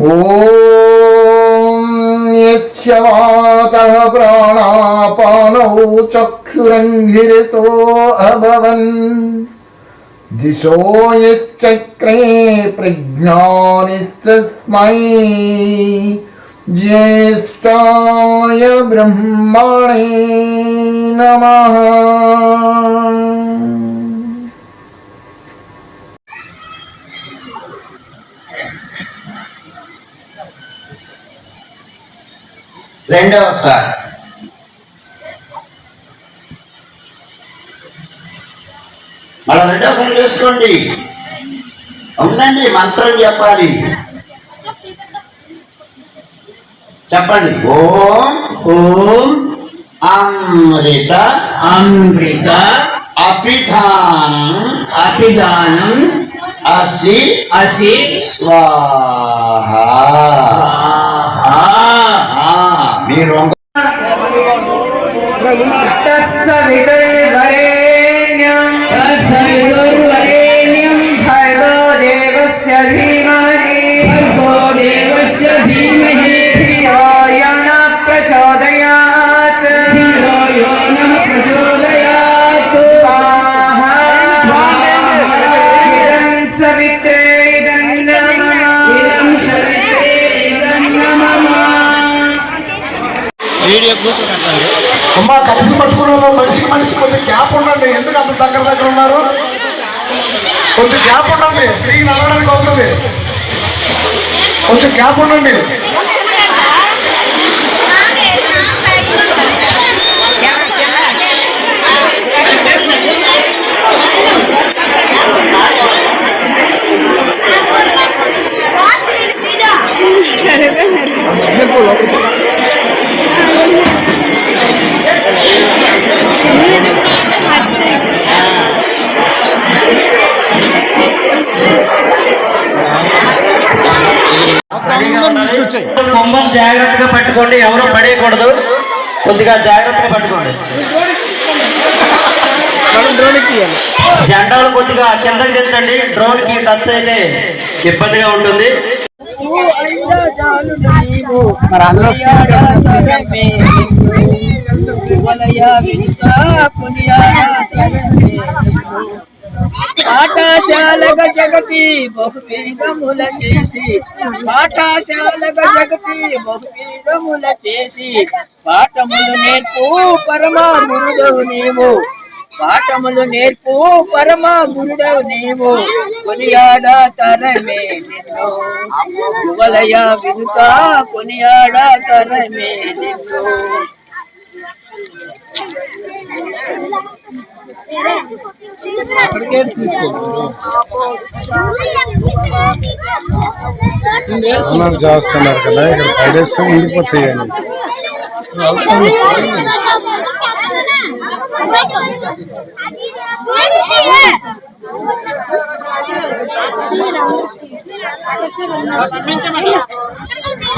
ॐ यस्य वातः प्राणापानौ चक्षुरङ्घिरसो अभवन् दिशो यश्चक्रे प्रज्ञानिस्तस्मै ज्येष्ठाय ब्रह्मणे नमः రెండవ సార్ మళ్ళీ రెండవ సార్ వేసుకోండి ఉండండి మంత్రం చెప్పాలి. చెప్పండి. ఓం ఓం అమృత అమృత అపిధానం అభిదానం అసి అసి స్వాహ. మీరు అమ్మా కలిసి పట్టుకున్న మనిషికి మనిషి కొంచెం గ్యాప్ ఉండండి. ఎందుకు అంత దగ్గర దగ్గర ఉన్నారు? కొంచెం గ్యాప్ ఉండండి. ఫ్రీ నడవడానికి అవుతుంది కొంచెం గ్యాప్ ఉండండి. కుంభం జాగ్రత్తగా పట్టుకోండి ఎవరు పడేయకూడదు. కొద్దిగా జాగ్రత్తగా పట్టుకోండి. జెండాలు కొద్దిగా కిందకి తెచ్చండి డ్రోన్కి టచ్ అయితే ఇబ్బందిగా ఉంటుంది. పాఠశాలగ జగతి బహుపీఠముల చేసి పాఠశాలగ జగతి బహుపీఠముల చేసి పాఠములు నేర్పు పరమా గురుడవు నీవు. పాఠములు నేర్పు పరమా గురుడవు నీవు. కొనియాడ తరమే నిన్ను. యువలయ వినుక కొనియాడ తరమే నిన్ను. అన్నం చేస్తున్నారు కదా ఇక్కడ పడేస్తే ఉండిపోతాయండి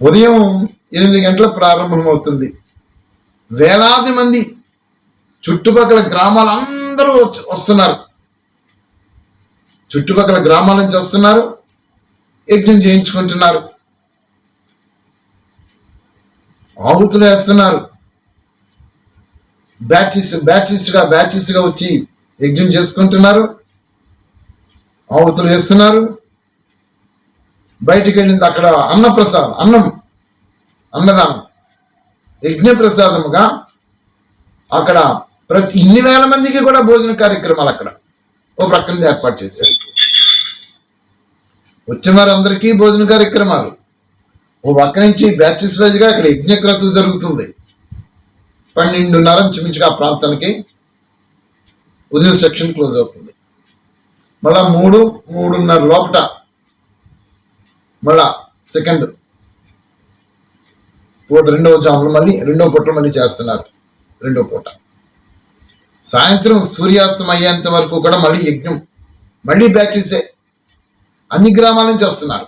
ఉదయం ఎనిమిది గంటలకు ప్రారంభమవుతుంది. వేలాది మంది చుట్టుపక్కల గ్రామాలు అందరూ వస్తున్నారు. చుట్టుపక్కల గ్రామాల నుంచి వస్తున్నారు. యజ్ఞం చేయించుకుంటున్నారు. ఆహుతులు వేస్తున్నారు. బ్యాచెస్ బ్యాచెస్గా వచ్చి యజ్ఞం చేసుకుంటున్నారు. ఆహుతులు వేస్తున్నారు. బయటికి వెళ్ళింది అక్కడ అన్నప్రసాదం అన్నం అన్నదానం యజ్ఞ ప్రసాదముగా అక్కడ ప్రతి ఇన్ని వేల మందికి కూడా భోజన కార్యక్రమాలు అక్కడ ఓ ప్రక్కన ఏర్పాటు చేశారు. వచ్చిన వారందరికీ భోజన కార్యక్రమాలు. ఓ పక్క నుంచి బ్యాచెస్ వైజ్గా అక్కడ యజ్ఞక్రతు జరుగుతుంది. పన్నెండున్నర ఇంచుమించుగా ఆ ప్రాంతానికి ఉదయం సెక్షన్ క్లోజ్ అవుతుంది. మళ్ళా మూడు మూడున్నర లోపట మళ్ళా సెకండ్ పూట రెండవ జాములు మళ్ళీ రెండవ పూట మళ్ళీ చేస్తున్నారు. రెండో పూట. సాయంత్రం సూర్యాస్తం అయ్యేంత వరకు కూడా మళ్ళీ యజ్ఞం మళ్ళీ బ్యాచెసే. అన్ని గ్రామాల నుంచి వస్తున్నారు.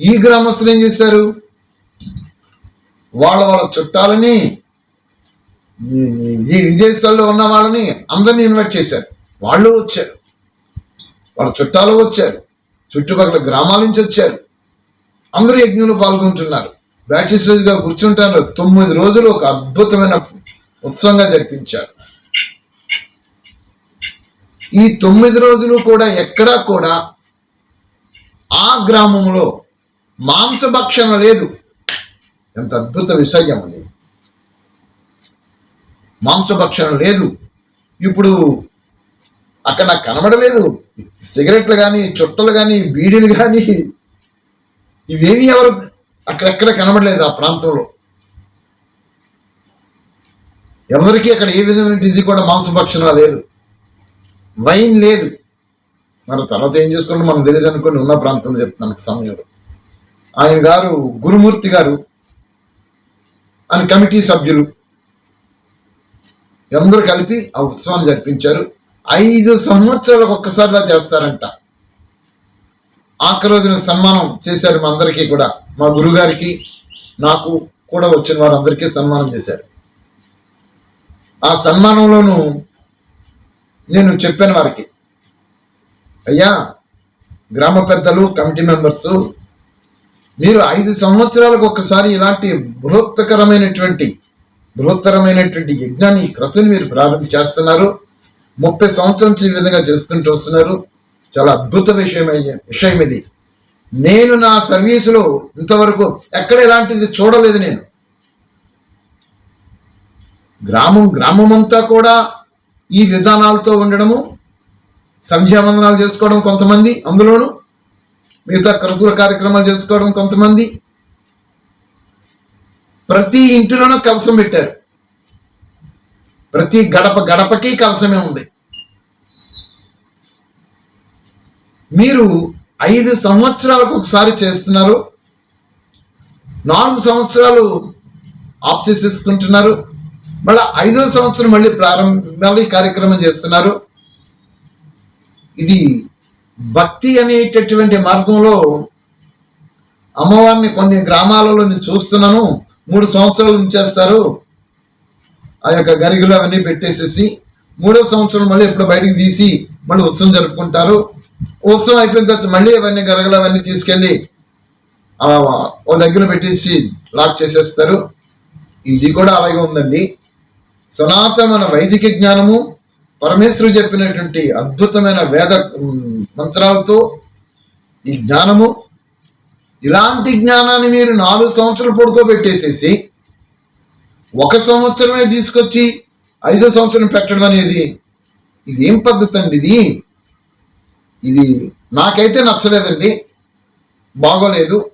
ఈ గ్రామస్తులు ఏం చేశారు? వాళ్ళ వాళ్ళ చుట్టాలని ఈ- విదేశాల్లో ఉన్న వాళ్ళని అందరినీ ఇన్వైట్ చేశారు. వాళ్ళు వచ్చారు. వాళ్ళ చుట్టాలు వచ్చారు. చుట్టుపక్కల గ్రామాల నుంచి వచ్చారు. అందరూ యజ్ఞంలో పాల్గొంటున్నారు. బ్యాచెస్ రోజుగా కూర్చుంటారు. తొమ్మిది రోజులు ఒక అద్భుతమైన ఉత్సవంగా జరిపించారు. ఈ తొమ్మిది రోజులు కూడా ఎక్కడా కూడా ఆ గ్రామంలో మాంసభక్షణ లేదు. ఎంత అద్భుత విషయం అది. మాంసభక్షణ లేదు. ఇప్పుడు అక్కడ నాకు కనబడలేదు. సిగరెట్లు కానీ చుట్టలు కానీ బీడీలు కానీ ఇవేమీ ఎవరు అక్కడెక్కడ కనబడలేదు ఆ ప్రాంతంలో. ఎవరికి అక్కడ ఏ విధమైన ఇది కూడా మాంసభక్షణ లేదు. వైన్ లేదు. మరి తర్వాత ఏం చేసుకుంటే మనం తెలియదు అనుకుని ఉన్న ప్రాంతం చెప్తున్నాను సమయంలో ఆయన గారు గురుమూర్తి గారు అని కమిటీ సభ్యులు అందరూ కలిపి ఆ ఉత్సవాన్ని జరిపించారు. ఐదు సంవత్సరాలకు ఒక్కసారిలా చేస్తారంట. ఆఖరి రోజున సన్మానం చేశారు మా అందరికీ కూడా. మా గురుగారికి నాకు కూడా వచ్చిన వారందరికీ సన్మానం చేశారు. ఆ సన్మానంలోనూ నేను చెప్పాను వారికి. అయ్యా గ్రామ పెద్దలు కమిటీ మెంబర్స్ మీరు ఐదు సంవత్సరాలకు ఒకసారి ఇలాంటి బృహత్తకరమైనటువంటి బృహత్తరమైనటువంటి యజ్ఞాన్ని ఈ క్రతుని మీరు ప్రారంభం చేస్తున్నారు. ముప్పై సంవత్సరం ఈ విధంగా చేసుకుంటూ వస్తున్నారు. చాలా అద్భుత విషయం విషయం ఇది. నేను నా సర్వీసులో ఇంతవరకు ఎక్కడ ఇలాంటిది చూడలేదు నేను. గ్రామం గ్రామం అంతా కూడా ఈ విధానాలతో ఉండడము సంధ్యావందనాలు చేసుకోవడం కొంతమంది అందులోను మిగతా క్రతుల కార్యక్రమాలు చేసుకోవడం కొంతమంది. ప్రతి ఇంటిలోనూ కలసం పెట్టారు. ప్రతి గడప గడపకి కలసమే ఉంది. మీరు ఐదు సంవత్సరాలకు ఒకసారి చేస్తున్నారు నాలుగు సంవత్సరాలు ఆఫ్ చేసేసుకుంటున్నారు మళ్ళీ ఐదో సంవత్సరం మళ్ళీ ప్రారంభ మళ్ళీ కార్యక్రమం చేస్తున్నారు. ఇది భక్తి అనేటటువంటి మార్గంలో అమ్మవారిని కొన్ని గ్రామాలలో నేను చూస్తున్నాను. మూడు సంవత్సరాలు ఉంచేస్తారు. ఆ యొక్క గరిగులు అవన్నీ పెట్టేసేసి మూడో సంవత్సరం మళ్ళీ ఎప్పుడు బయటికి తీసి మళ్ళీ ఉత్సవం జరుపుకుంటారు. ఉత్సవం అయిపోయిన తర్వాత మళ్ళీ అవన్నీ గరగలు అవన్నీ తీసుకెళ్ళి ఓ దగ్గర పెట్టేసి లాక్ చేసేస్తారు. ఇది కూడా అలాగే ఉందండి. సనాతన వైదిక జ్ఞానము పరమేశ్వరుడు చెప్పినటువంటి అద్భుతమైన వేద మంత్రాలతో ఈ జ్ఞానము ఇలాంటి జ్ఞానాన్ని మీరు నాలుగు సంవత్సరాలు పడుకోబెట్టేసేసి ఒక సంవత్సరమే తీసుకొచ్చి ఐదో సంవత్సరం పెట్టడం అనేది ఇది ఏం పద్ధతి అండి ఇది? ఇది నాకైతే నచ్చలేదండి. బాగోలేదు.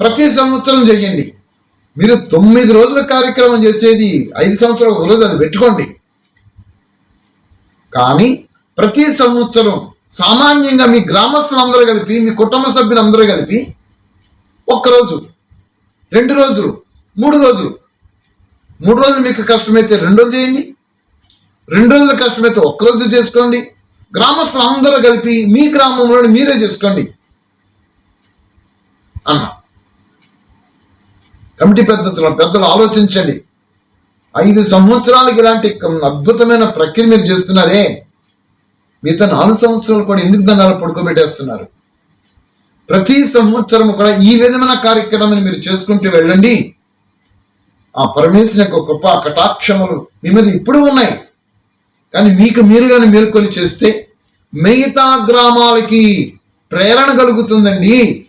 ప్రతి సంవత్సరం చెయ్యండి. మీరు తొమ్మిది రోజుల కార్యక్రమం చేసేది ఐదు సంవత్సరాలు ఒక రోజు అది పెట్టుకోండి. కానీ ప్రతి సంవత్సరం సామాన్యంగా మీ గ్రామస్తులందరూ కలిపి మీ కుటుంబ సభ్యులందరూ కలిపి ఒక్కరోజు రెండు రోజులు మూడు రోజులు. మూడు రోజులు మీకు కష్టమైతే రెండు రోజులు చేయండి. రెండు రోజులు కష్టమైతే ఒక్కరోజు చేసుకోండి. గ్రామస్తులు అందరూ కలిపి మీ గ్రామంలో మీరే చేసుకోండి. అన్న. కమిటీ పెద్దలు పెద్దలు ఆలోచించండి. ఐదు సంవత్సరాలకి ఇలాంటి అద్భుతమైన ప్రక్రియ మీరు చేస్తున్నారే. మిగతా నాలుగు సంవత్సరాలు కూడా ఎందుకు దండాలు పడుకోబెట్టేస్తున్నారు? ప్రతి సంవత్సరం కూడా ఈ విధమైన కార్యక్రమాన్ని మీరు చేసుకుంటూ వెళ్ళండి. ఆ పరమేశ్వరుని యొక్క గొప్ప కటాక్షములు మీ మీద ఇప్పుడు ఉన్నాయి. కానీ మీకు మీరుగానే మేల్కొని చేస్తే మిగతా గ్రామాలకి ప్రేరణ కలుగుతుందండి.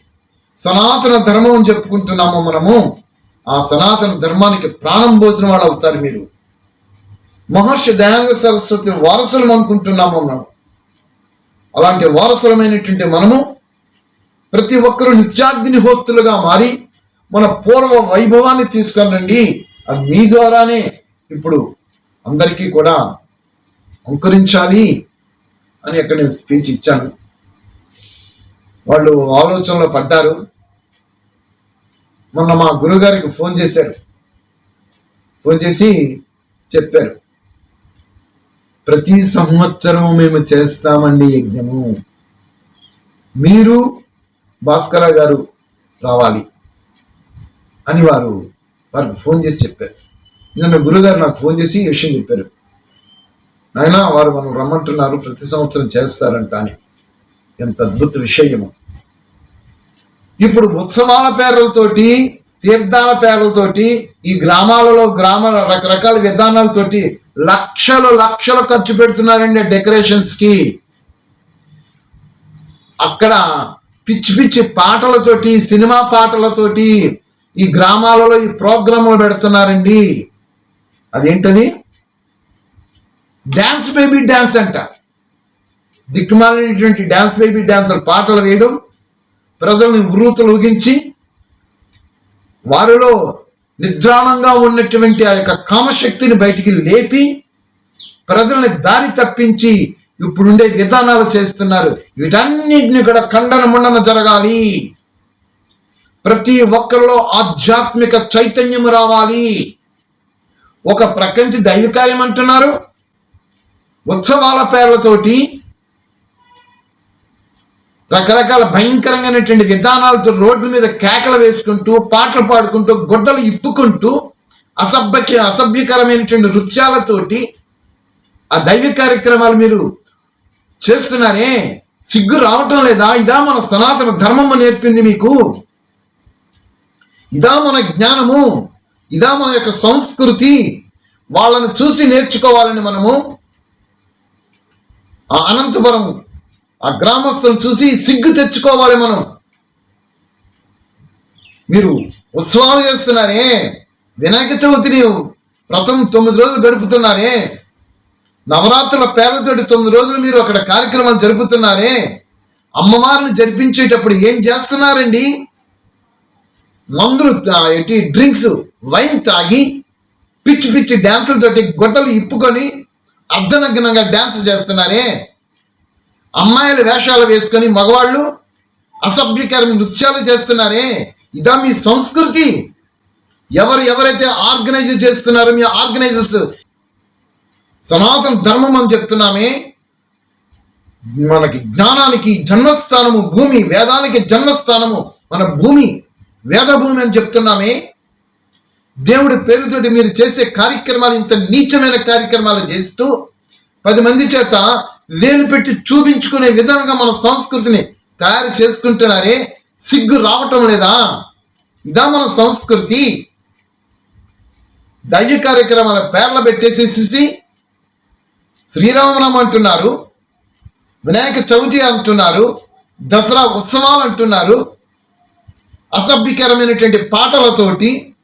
సనాతన ధర్మం చెప్పుకుంటున్నాము మనము. ఆ సనాతన ధర్మానికి ప్రాణం పోసిన వాళ్ళు అవుతారు మీరు. మహర్షి దయానంద సరస్వతి వారసులం అనుకుంటున్నాము మనం. అలాంటి వారసులమైనటువంటి మనము ప్రతి ఒక్కరూ నిత్యాగ్నిహోత్రులుగా మారి మన పూర్వ వైభవాన్ని తీసుకురండి. అది మీ ద్వారానే ఇప్పుడు అందరికీ కూడా అంకురించాలి అని అక్కడ నేను స్పీచ్ ఇచ్చాను. వాళ్ళు ఆలోచనలో పడ్డారు. మొన్న మా గురుగారికి ఫోన్ చేశారు. ఫోన్ చేసి చెప్పారు. ప్రతి సంవత్సరం మేము చేస్తామండి యజ్ఞము. మీరు భాస్కర గారు రావాలి అని వారు వారికి ఫోన్ చేసి చెప్పారు. నిన్న గురుగారు నాకు ఫోన్ చేసి విషయం చెప్పారు. నాయన వారు మనం రమ్మంటున్నారు ప్రతి సంవత్సరం చేస్తారంట అని. ఎంత అద్భుత విషయము. ఇప్పుడు ఉత్సవాల పేర్లతోటి తీర్థాల పేర్లతోటి ఈ గ్రామాలలో గ్రామాల రకరకాల విధానాలతోటి లక్షలు లక్షలు ఖర్చు పెడుతున్నారండి డెకరేషన్స్కి. అక్కడ పిచ్చి పిచ్చి పాటలతోటి సినిమా పాటలతోటి ఈ గ్రామాలలో ఈ ప్రోగ్రాములు పెడుతున్నారండి. అదేంటది? డ్యాన్స్ బేబీ డ్యాన్స్ అంట. దిక్కుమాలినటువంటి డ్యాన్స్ బేబీ డ్యాన్స్ పాటలు వేయడం ప్రజలను వృతులు ఊగించి వారిలో నిద్రాణంగా ఉన్నటువంటి ఆ యొక్క కామశక్తిని బయటికి లేపి ప్రజల్ని దారి తప్పించి ఇప్పుడుండే విధానాలు చేస్తున్నారు. వీటన్నిటిని కూడా ఖండన ముండన జరగాలి. ప్రతి ఒక్కరిలో ఆధ్యాత్మిక చైతన్యం రావాలి. ఒక ప్రకంచి దైవ అంటున్నారు. ఉత్సవాల పేర్లతోటి రకరకాల భయంకరంగానటువంటి విధానాలతో రోడ్ల మీద కేకలు వేసుకుంటూ పాటలు పాడుకుంటూ గొడ్డలు ఇప్పుకుంటూ అసభ్యక అసభ్యకరమైనటువంటి నృత్యాలతోటి ఆ దైవ కార్యక్రమాలు మీరు చేస్తున్నారే? సిగ్గు రావటం లేదా? ఇదా మన సనాతన ధర్మము నేర్పింది మీకు. ఇదా మన జ్ఞానము. ఇదా మన యొక్క సంస్కృతి. వాళ్ళని చూసి నేర్చుకోవాలని మనము ఆ అనంతపురం ఆ గ్రామస్తులను చూసి సిగ్గు తెచ్చుకోవాలి మనం. మీరు ఉత్సవాలు చేస్తున్నారే వినాయక చవితిని వ్రతం తొమ్మిది రోజులు గడుపుతున్నారే నవరాత్రుల పేర్లతోటి తొమ్మిది రోజులు మీరు అక్కడ కార్యక్రమాలు జరుపుతున్నారే అమ్మవారిని జరిపించేటప్పుడు ఏం చేస్తున్నారండి? మందులు ఎట్టి డ్రింక్స్ వైన్ తాగి పిచ్చి పిచ్చి డ్యాన్సులతోటి గొడ్డలు ఇప్పుకొని అర్ధనగ్నంగా డ్యాన్స్ చేస్తున్నారే. అమ్మాయిల వేషాలు వేసుకొని మగవాళ్ళు అసభ్యకర నృత్యాలు చేస్తున్నారే. ఇదా మీ సంస్కృతి. ఎవరు ఎవరైతే ఆర్గనైజ్ చేస్తున్నారో మీ ఆర్గనైజర్స్. సనాతన ధర్మం అని చెప్తున్నామే. మనకి జ్ఞానానికి జన్మస్థానము భూమి వేదానికి జన్మస్థానము మన భూమి వేద భూమి అని చెప్తున్నామే. దేవుడి పేరుతోటి మీరు చేసే కార్యక్రమాలు ఇంత నీచమైన కార్యక్రమాలు చేస్తూ పది మంది చేత వేలు పెట్టి చూపించుకునే విధంగా మన సంస్కృతిని తయారు చేసుకుంటున్నారే సిగ్గు రావటం లేదా? ఇదా మన సంస్కృతి. దైవ కార్యక్రమాల పేర్లు పెట్టేసేసి శ్రీరామనం అంటున్నారు వినాయక చవితి అంటున్నారు దసరా ఉత్సవాలు అంటున్నారు. అసభ్యకరమైనటువంటి పాటలతోటి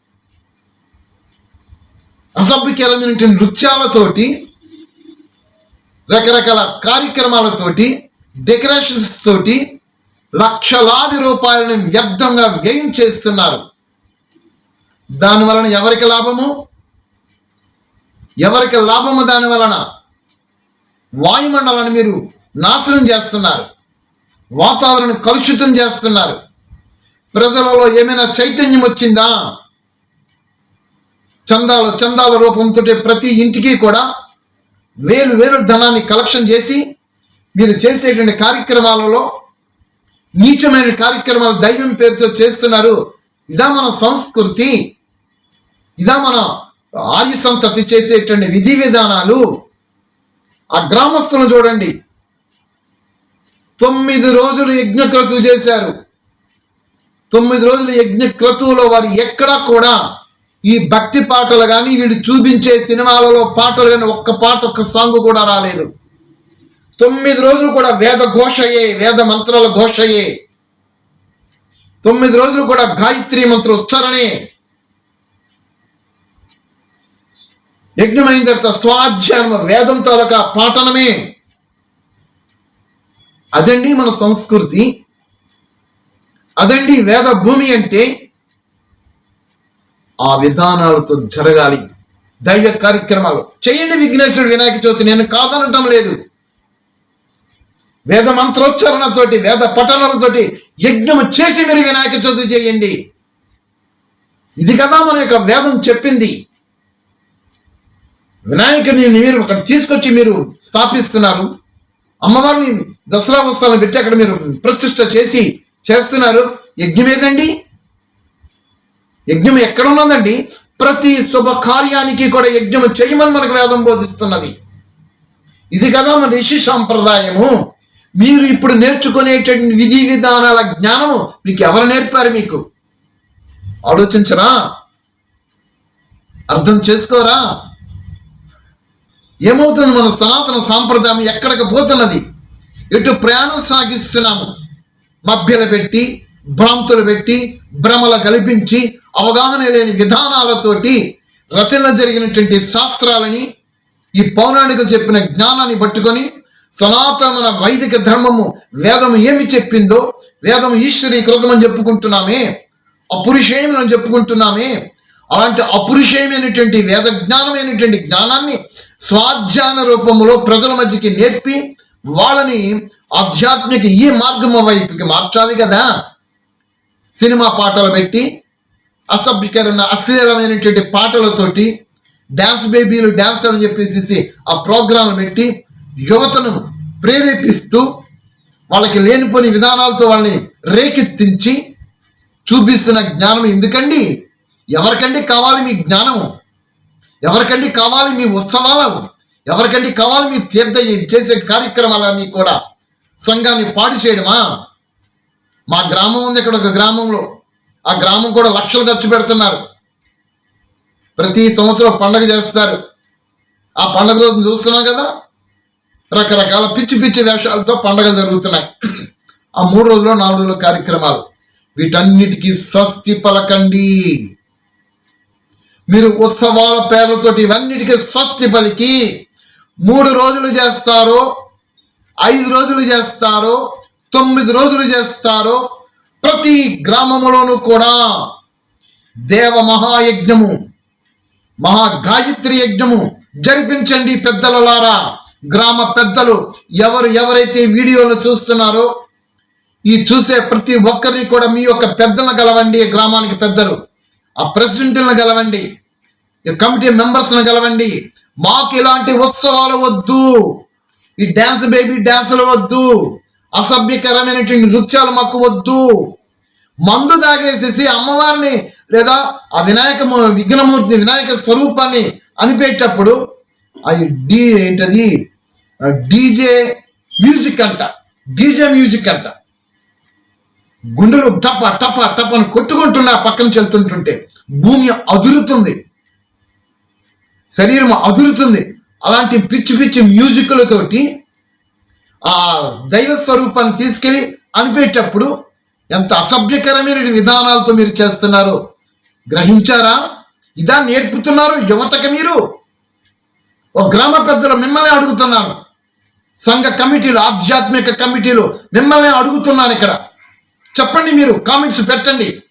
అసభ్యకరమైనటువంటి నృత్యాలతోటి రకరకాల కార్యక్రమాలతోటి డెకరేషన్స్ తోటి లక్షలాది రూపాయలను వ్యర్థంగా వ్యయం చేస్తున్నారు. దాని వలన ఎవరికి లాభము? ఎవరికి లాభము దాని వలన? వాయుమండలాన్ని మీరు నాశనం చేస్తున్నారు. వాతావరణం కలుషితం చేస్తున్నారు. ప్రజలలో ఏమైనా చైతన్యం వచ్చిందా? చందాల చందాల రూపంతో ప్రతి ఇంటికి కూడా వేలు వేలు ధనాన్ని కలెక్షన్ చేసి మీరు చేసేటువంటి కార్యక్రమాలలో నీచమైన కార్యక్రమాలు దైవం పేరుతో చేస్తున్నారు. ఇదా మన సంస్కృతి. ఇదా మన ఆర్య సంతతి చేసేటువంటి విధి విధానాలు. ఆ గ్రామస్తులను చూడండి. తొమ్మిది రోజులు యజ్ఞక్రతువు చేశారు. తొమ్మిది రోజులు యజ్ఞ క్రతువులో వారు ఎక్కడా కూడా ఈ భక్తి పాటలు కానీ వీడు చూపించే సినిమాలలో పాటలు కానీ ఒక్క పాట ఒక్క సాంగ్ కూడా రాలేదు. తొమ్మిది రోజులు కూడా వేద ఘోషయే వేద మంత్రాల ఘోషయే. తొమ్మిది రోజులు కూడా గాయత్రి మంత్ర ఉచ్చారణే. యజ్ఞమైన తర్వాత స్వాధ్యాయం వేదం తాలూకా పాఠనమే అదండి మన సంస్కృతి. అదండి వేద భూమి అంటే ఆ విధానాలతో జరగాలి. దైవ కార్యక్రమాలు. చేయండి విఘ్నేశ్వరుడు వినాయక చవితి. నేను కాదనటం లేదు. వేద మంత్రోచ్చారణతోటి వేద పఠనాలతోటి యజ్ఞం చేసి మీరు వినాయక చవితి చేయండి. ఇది కదా మన యొక్క వేదం చెప్పింది. వినాయకుడిని మీరు అక్కడ తీసుకొచ్చి మీరు స్థాపిస్తున్నారు. అమ్మవారిని దసరా వస్త్రాలను పెట్టి అక్కడ మీరు ప్రతిష్ట చేసి చేస్తున్నారు. యజ్ఞం ఏదండి? యజ్ఞం ఎక్కడ ఉన్నదండి ప్రతి శుభ కార్యానికి కూడా యజ్ఞం చేయమని మనకు వేదం బోధిస్తున్నది. ఇది కదా మన ఋషి సాంప్రదాయము. మీరు ఇప్పుడు నేర్చుకునేటువంటి విధి విధానాల జ్ఞానము మీకు ఎవరు నేర్పారు మీకు? ఆలోచించరా? అర్థం చేసుకోరా? ఏమవుతుంది మన సనాతన సాంప్రదాయం ఎక్కడికి పోతున్నది? ఎటు ప్రయాణం సాగిస్తున్నాము. మభ్యలు పెట్టి భ్రాంతులు పెట్టి భ్రమలు కల్పించి అవగాహన లేని విధానాలతోటి రచన జరిగినటువంటి శాస్త్రాలని ఈ పౌరాణిక చెప్పిన జ్ఞానాన్ని పట్టుకొని సనాతన వైదిక ధర్మము వేదం ఏమి చెప్పిందో వేదం ఈశ్వరీకృతం అని చెప్పుకుంటున్నామే అపురుషేయం అని చెప్పుకుంటున్నామే అలాంటి అపురుషేయమైనటువంటి వేద జ్ఞానమైనటువంటి జ్ఞానాన్ని స్వాధ్యాన రూపంలో ప్రజల మధ్యకి నేర్పి వాళ్ళని ఆధ్యాత్మిక ఈ మార్గం వైపుకి మార్చాలి కదా. సినిమా పాటలు పెట్టి అసభ్యకరమైన అశ్లీలమైనటువంటి పాటలతోటి డ్యాన్స్ బేబీలు డ్యాన్స్ అని చెప్పేసి ఆ ప్రోగ్రాంలు పెట్టి యువతను ప్రేరేపిస్తూ వాళ్ళకి లేనిపోని విధానాలతో వాళ్ళని రేకెత్తించి చూపిస్తున్న జ్ఞానం ఎందుకండి? ఎవరికండి కావాలి మీ జ్ఞానము? ఎవరికండి కావాలి మీ ఉత్సవాలు ఎవరికండి కావాలి మీ తీర్థ చేసే కార్యక్రమాలన్నీ కూడా సంఘాన్ని పాడు చేయడమా? మా గ్రామం ఉంది ఇక్కడ ఒక గ్రామంలో. ఆ గ్రామం కూడా లక్షలు ఖర్చు పెడుతున్నారు. ప్రతి సంవత్సరం పండగ చేస్తారు. ఆ పండగ రోజు చూస్తున్నాం కదా? రకరకాల పిచ్చి పిచ్చి వేషాలతో పండగలు జరుగుతున్నాయి. ఆ మూడు రోజులు నాలుగు రోజుల కార్యక్రమాలు. వీటన్నిటికీ స్వస్తి పలకండి. మీరు ఉత్సవాల పేర్లతోటి ఇవన్నిటికీ స్వస్తి పలికి. మూడు రోజులు చేస్తారు ఐదు రోజులు చేస్తారు తొమ్మిది రోజులు చేస్తారు ప్రతి గ్రామములోనూ కూడా దేవ మహాయజ్ఞము మహా గాయత్రి యజ్ఞము జరిపించండి పెద్దలలారా. గ్రామ పెద్దలు ఎవరు ఎవరైతే వీడియోలు చూస్తున్నారో ఈ చూసే ప్రతి ఒక్కరిని కూడా మీ యొక్క పెద్దలను గలవండి ఈ గ్రామానికి పెద్దలు ఆ ప్రెసిడెంట్లను గలవండి ఈ కమిటీ మెంబర్స్ని గలవండి. మాకు ఇలాంటి ఉత్సవాలు వద్దు. ఈ డ్యాన్స్ బేబీ డ్యాన్సులు వద్దు. అసభ్యకరమైనటువంటి నృత్యాలు మాకు వద్దు. మందు తాగేసేసి అమ్మవారిని లేదా ఆ వినాయక విఘ్నమూర్తి వినాయక స్వరూపాన్ని అనిపేటప్పుడు అవి డీ ఏంటది? డీజే మ్యూజిక్ అంట. డీజే మ్యూజిక్ అంట. గుండెలు టప టప టప అని కొట్టుకుంటున్నా పక్కన చెల్తుంటుంటే భూమి అదురుతుంది. శరీరం అదురుతుంది. అలాంటి పిచ్చి పిచ్చి మ్యూజిక్లతోటి ఆ దైవ స్వరూపాన్ని తీసుకెళ్ళి అనిపేటప్పుడు ఎంత అసభ్యకరమైన విధానాలతో మీరు చేస్తున్నారు. గ్రహించారా? ఇదా నేర్పుతున్నారు యువతకి మీరు? ఒక గ్రామ పెద్దలు మిమ్మల్ని అడుగుతున్నాను సంఘ కమిటీలు ఆధ్యాత్మిక కమిటీలు మిమ్మల్ని అడుగుతున్నాను ఇక్కడ. చెప్పండి మీరు కామెంట్స్ పెట్టండి.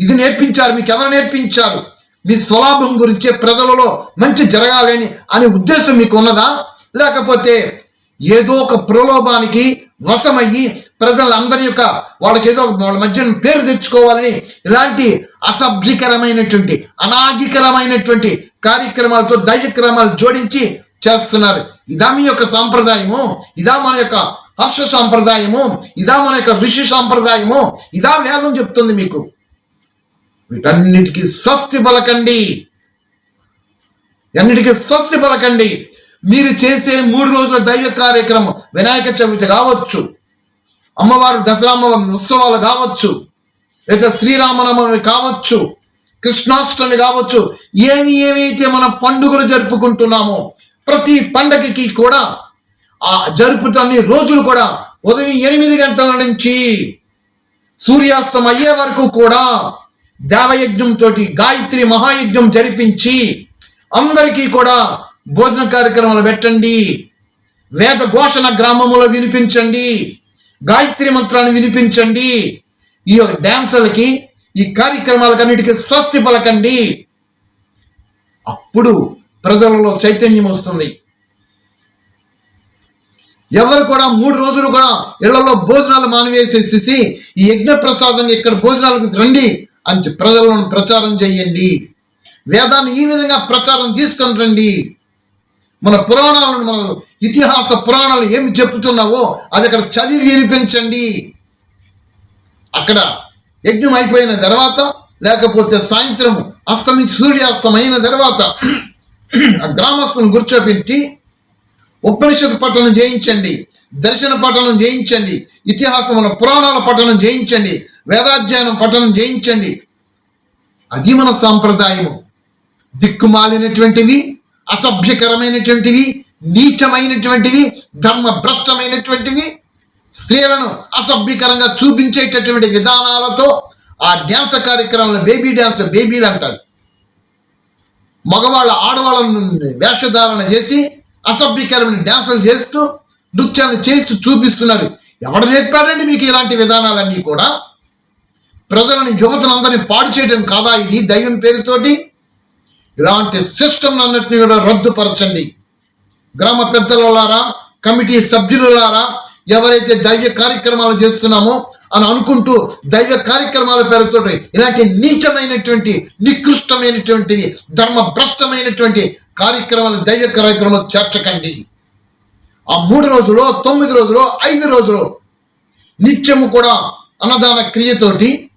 ఇది నేర్పించారు మీకు ఎవరు నేర్పించారు? మీ స్వలాభం గురించి ప్రజలలో మంచి జరగాలని అనే ఉద్దేశం మీకు ఉన్నదా? లేకపోతే ఏదో ఒక ప్రలోభానికి వశమయ్యి ప్రజలందరి యొక్క వాళ్ళకి ఏదో ఒక వాళ్ళ మధ్య పేరు తెచ్చుకోవాలని ఇలాంటి అసభ్యకరమైనటువంటి అనాగికరమైనటువంటి కార్యక్రమాలతో దైవక్రమాలు జోడించి చేస్తున్నారు. ఇదా మీ యొక్క సాంప్రదాయము ఇదా మన యొక్క హర్ష సాంప్రదాయము ఇదా మన యొక్క ఋషి సాంప్రదాయము ఇదా వేదం చెప్తుంది మీకు. వీటన్నిటికీ స్వస్తి పలకండి. అన్నిటికీ స్వస్తి పలకండి. మీరు చేసే మూడు రోజుల దైవ కార్యక్రమం వినాయక చవితి కావచ్చు. అమ్మవారు దసరా అమ్మవారి ఉత్సవాలు కావచ్చు. లేదా శ్రీరామనవమి కావచ్చు. కృష్ణాష్టమి కావచ్చు. ఏమి ఏవైతే మనం పండుగలు జరుపుకుంటున్నామో ప్రతి పండగకి కూడా ఆ జరుపుతన్ని రోజులు కూడా ఉదయం ఎనిమిది గంటల నుంచి సూర్యాస్తం అయ్యే వరకు కూడా దేవయజ్ఞంతో గాయత్రి మహాయజ్ఞం జరిపించి అందరికీ కూడా భోజన కార్యక్రమాలు పెట్టండి. వేద ఘోషణ గ్రామంలో వినిపించండి. గాయత్రి మంత్రాన్ని వినిపించండి. ఈ యొక్క డ్యాన్సులకి ఈ కార్యక్రమాలకన్నిటికీ స్వస్తి పలకండి. అప్పుడు ప్రజలలో చైతన్యం వస్తుంది. ఎవరు కూడా మూడు రోజులు కూడా ఇళ్ళలో భోజనాలు మానివేసేసేసి ఈ యజ్ఞ ప్రసాదాన్ని ఇక్కడ భోజనాలకు రండి అని ప్రజలను ప్రచారం చేయండి. వేదాన్ని ఈ విధంగా ప్రచారం తీసుకొని రండి. మన పురాణాలను మన ఇతిహాస పురాణాలు ఏమి చెప్తున్నావో అది అక్కడ చదివి వినిపించండి. అక్కడ యజ్ఞం అయిపోయిన తర్వాత లేకపోతే సాయంత్రం అస్తమించి సూర్యాస్తం అయిన తర్వాత ఆ గ్రామస్తులను గుర్చోపెట్టి ఉపనిషత్ పఠనం చేయించండి దర్శన పఠనం చేయించండి ఇతిహాసం మన పురాణాల పఠనం చేయించండి వేదాధ్యయనం పఠనం చేయించండి. అది మన సాంప్రదాయము. దిక్కుమాలినటువంటివి అసభ్యకరమైనటువంటివి నీచమైనటువంటివి ధర్మభ్రష్టమైనటువంటివి స్త్రీలను అసభ్యకరంగా చూపించేటటువంటి విధానాలతో ఆ డ్యాన్స్ కార్యక్రమంలో బేబీ డ్యాన్స్ బేబీలు అంటారు. మగవాళ్ళ ఆడవాళ్ళను వేషధారణ చేసి అసభ్యకరమైన డ్యాన్సులు చేస్తూ నృత్యాలు చేస్తూ చూపిస్తున్నారు. ఎవడు నేర్పారండి మీకు ఇలాంటి విధానాలన్నీ కూడా? ప్రజలని యువతలందరినీ పాడు చేయడం కాదా? ఇది దైవం పేరుతోటి ఇలాంటి సిస్టమ్ అన్నిటిని కూడా రద్దుపరచండి. గ్రామ పెద్దలారా కమిటీ సభ్యులారా ఎవరైతే దైవ కార్యక్రమాలు చేస్తున్నామో అని అనుకుంటూ దైవ కార్యక్రమాల పేరుతో ఇలాంటి నీచమైనటువంటి నికృష్టమైనటువంటి ధర్మ భ్రష్టమైనటువంటి కార్యక్రమాలు దైవ కార్యక్రమాలు చేర్చకండి. ఆ మూడు రోజులు తొమ్మిది రోజులు ఐదు రోజులు నిత్యము కూడా అన్నదాన క్రియతోటి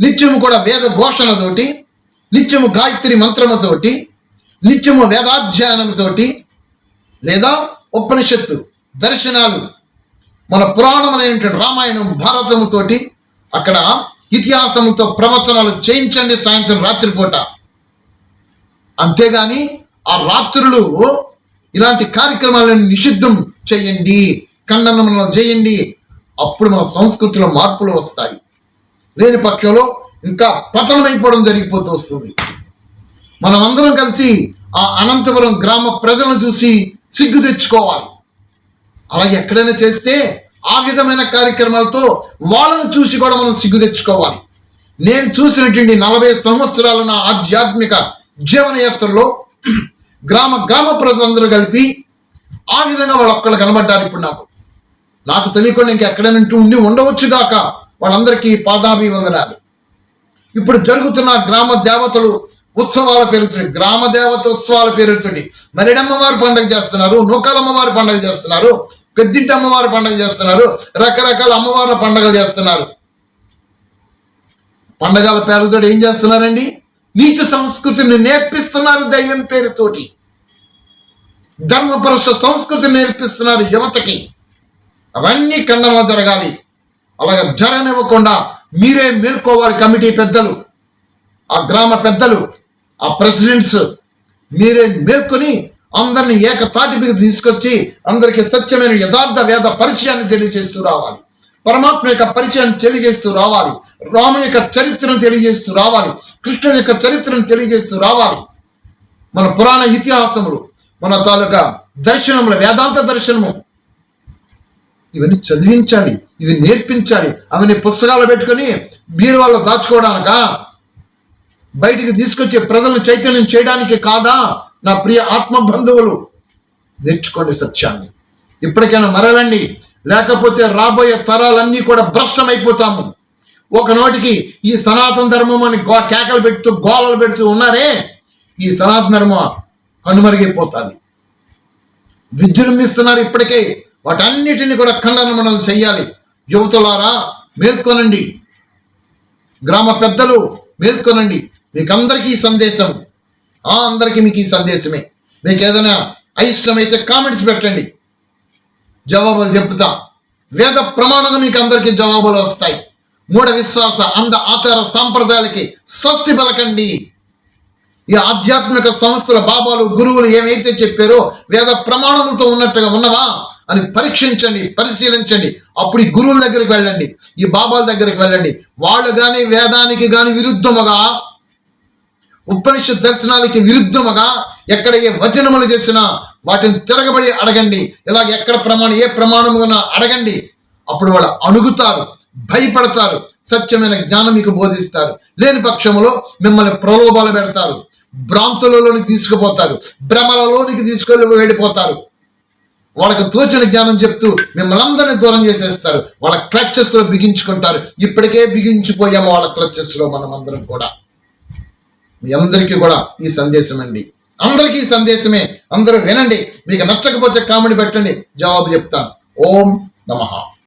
నిత్యము కూడా వేద ఘోషణతోటి నిత్యము గాయత్రి మంత్రముతోటి నిత్యము వేదాధ్యయనంతోటి లేదా ఉపనిషత్తు దర్శనాలు మన పురాణమైనటువంటి రామాయణం భారతముతోటి అక్కడ ఇతిహాసముతో ప్రవచనాలు చేయించండి సాయంత్రం రాత్రిపూట. అంతేగాని ఆ రాత్రులు ఇలాంటి కార్యక్రమాలను నిషిద్ధం చేయండి ఖండనములను చేయండి అప్పుడు మన సంస్కృతిలో మార్పులు వస్తాయి. లేని పక్షంలో ఇంకా పతనమైపోవడం జరిగిపోతూ వస్తుంది. మనం అందరం కలిసి ఆ అనంతపురం గ్రామ ప్రజలను చూసి సిగ్గు తెచ్చుకోవాలి. అలాగే ఎక్కడైనా చేస్తే ఆ విధమైన కార్యక్రమాలతో వాళ్ళను చూసి కూడా మనం సిగ్గు తెచ్చుకోవాలి. నేను చూసినటువంటి నలభై సంవత్సరాల నా ఆధ్యాత్మిక జీవనయాత్రలో గ్రామ గ్రామ ప్రజలందరూ కలిపి ఆ విధంగా వాళ్ళు ఒక్కళ్ళు కనబడ్డారు ఇప్పుడు నాకు. నాకు తెలియకుండా ఇంకెక్కడైనా ఉండి ఉండవచ్చు గాక. వాళ్ళందరికీ పాదాభివందనాలు. ఇప్పుడు జరుగుతున్న గ్రామ దేవతలు ఉత్సవాల పేరుతోటి గ్రామ దేవత ఉత్సవాల పేరుతోటి మరిడమ్మవారి పండుగ చేస్తున్నారు నూకాలమ్మవారి పండుగ చేస్తున్నారు పెద్దింటి అమ్మవారి పండుగ చేస్తున్నారు రకరకాల అమ్మవార్ల పండుగలు చేస్తున్నారు. పండగల పేరుతో ఏం చేస్తున్నారండి? నీచ సంస్కృతిని నేర్పిస్తున్నారు దైవం పేరుతోటి. ధర్మపరుష సంస్కృతిని నేర్పిస్తున్నారు యువతకి. అవన్నీ ఖండన జరగాలి. అలాగే జరగనివ్వకుండా మీరే మేల్కోవాలి కమిటీ పెద్దలు ఆ గ్రామ పెద్దలు ఆ ప్రెసిడెంట్స్. మీరే మేల్కొని అందరిని ఏకతాటి మీద తీసుకొచ్చి అందరికీ సత్యమైన యథార్థ వేద పరిచయాన్ని తెలియజేస్తూ రావాలి. పరమాత్మ యొక్క పరిచయాన్ని తెలియజేస్తూ రావాలి. రాముని యొక్క చరిత్రను తెలియజేస్తూ రావాలి. కృష్ణుని యొక్క చరిత్రను తెలియజేస్తూ రావాలి. మన పురాణ ఇతిహాసములు మన తాలూకా దర్శనములు వేదాంత దర్శనము ఇవన్నీ చదివించాలి ఇవి నేర్పించాలి అవన్నీ పుస్తకాలు పెట్టుకొని బీరువాళ్ళు దాచుకోవడానిక? బయటికి తీసుకొచ్చి ప్రజలను చైతన్యం చేయడానికి కాదా? నా ప్రియ ఆత్మ బంధువులు నేర్చుకోండి సత్యాన్ని. ఇప్పటికైనా మరలండి లేకపోతే రాబోయే తరాలన్నీ కూడా భ్రష్టమైపోతాము. ఒక నోటికి ఈ సనాతన ధర్మం అని గో కేకలు పెడుతూ గోలలు పెడుతూ ఉన్నారే ఈ సనాతన ధర్మం కనుమరుగైపోతుంది. విజృంభిస్తున్నారు ఇప్పటికే. వాటన్నిటిని కూడా ఖండన మనం చెయ్యాలి. యువతులారా మేల్కొనండి. గ్రామ పెద్దలు మేల్కొనండి. మీకు అందరికీ సందేశం. ఆ అందరికీ మీకు ఈ సందేశమే. మీకు ఏదైనా అయిష్టమైతే కామెంట్స్ పెట్టండి. జవాబులు చెప్తా. వేద ప్రమాణంగా మీకు అందరికీ జవాబులు వస్తాయి. మూఢ విశ్వాస అంద ఆచార సాంప్రదాయాలకి స్వస్తి పలకండి. ఈ ఆధ్యాత్మిక సంస్థల బాబాలు గురువులు ఏమైతే చెప్పారో వేద ప్రమాణంతో ఉన్నట్టుగా ఉన్నవా? అని పరీక్షించండి పరిశీలించండి. అప్పుడు ఈ గురువుల దగ్గరికి వెళ్ళండి ఈ బాబాల దగ్గరికి వెళ్ళండి. వాళ్ళు కానీ వేదానికి కానీ విరుద్ధముగా ఉపనిషత్ దర్శనాలకి విరుద్ధముగా ఎక్కడ ఏ వచనములు చేసినా వాటిని తిరగబడి అడగండి. ఇలాగ ఎక్కడ ప్రమాణం ఏ ప్రమాణమున అడగండి. అప్పుడు వాళ్ళు అణుగుతారు భయపడతారు సత్యమైన జ్ఞానం మీకు బోధిస్తారు. లేని పక్షంలో మిమ్మల్ని ప్రలోభాలు పెడతారు భ్రాంతులలోనికి తీసుకుపోతారు భ్రమలలోనికి తీసుకెళ్ళి వెళ్ళిపోతారు. వాళ్ళకి తోచిన జ్ఞానం చెప్తూ మిమ్మల్ని అందరినీ దూరం చేసేస్తారు. వాళ్ళ క్లచెస్లో బిగించుకుంటారు. ఇప్పటికే బిగించిపోయాము వాళ్ళ క్లచెస్లో మనం అందరం కూడా. మీ అందరికీ కూడా ఈ సందేశం అండి. అందరికీ ఈ సందేశమే. అందరూ వినండి. మీకు నచ్చకపోతే కామెడీ పెట్టండి. జవాబు చెప్తాను. ఓం నమః.